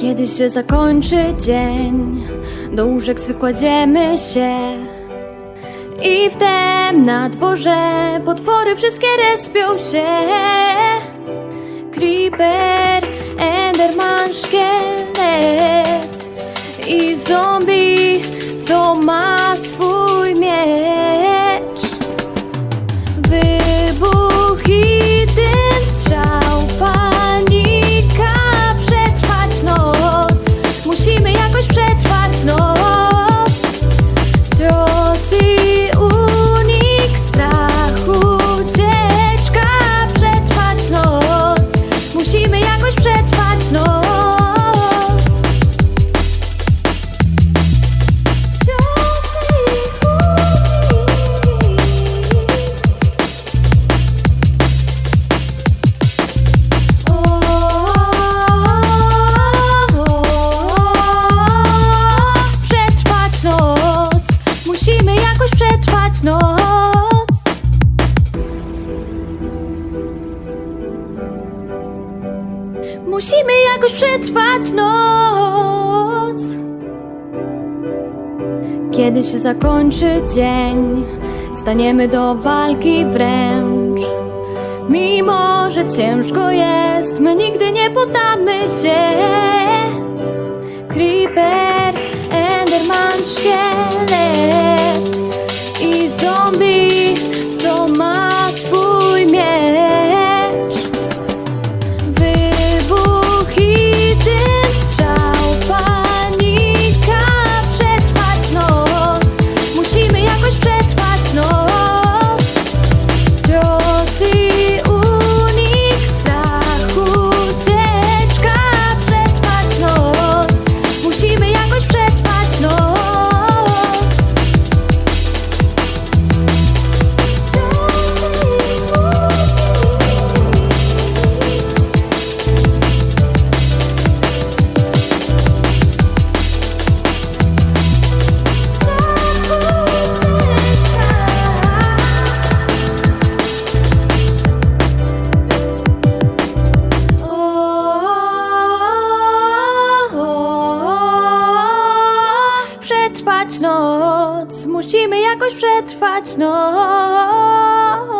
Kiedy się zakończy dzień, do łóżek swych kładziemy się. I wtem na dworze potwory wszystkie respią się. Creeper, Enderman, szkielet i zombie, co ma swój miecz. Musimy jakoś przetrwać noc. Musimy jakoś przetrwać noc. Kiedy się zakończy dzień, staniemy do walki wręcz. Mimo, że ciężko jest, my nigdy nie poddamy się. Creeper, Enderman, szkielet i zombie, Przetrwać noc, musimy jakoś przetrwać noc.